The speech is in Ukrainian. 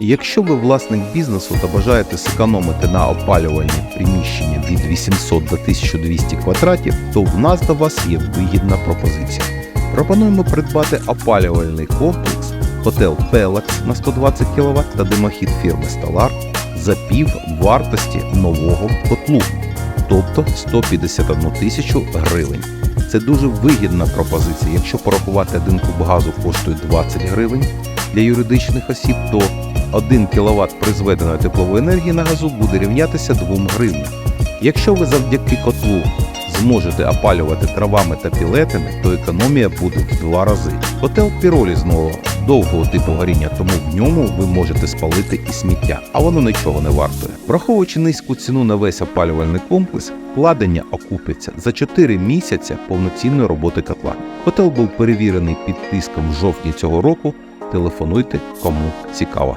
Якщо ви власник бізнесу та бажаєте зекономити на опалювальні приміщення від 800 до 1200 квадратів, то в нас до вас є вигідна пропозиція. Пропонуємо придбати опалювальний комплекс Hotel Pelex на 120 кВт та димохід фірми Stellar за пів вартості нового котлу, тобто 151 тисячу гривень. Це дуже вигідна пропозиція. Якщо порахувати один куб газу коштує 20 гривень для юридичних осіб, то 1 кВт призведеної теплової енергії на газу буде рівнятися 2 гривням. Якщо ви завдяки котлу зможете опалювати травами та пілетами, то економія буде в два рази. Котел піролізного довгого типу горіння, тому в ньому ви можете спалити і сміття, а воно нічого не вартує. Враховуючи низьку ціну на весь опалювальний комплекс, вкладення окупиться за 4 місяці повноцінної роботи котла. Котел був перевірений під тиском в жовтні цього року. Телефонуйте, кому цікаво.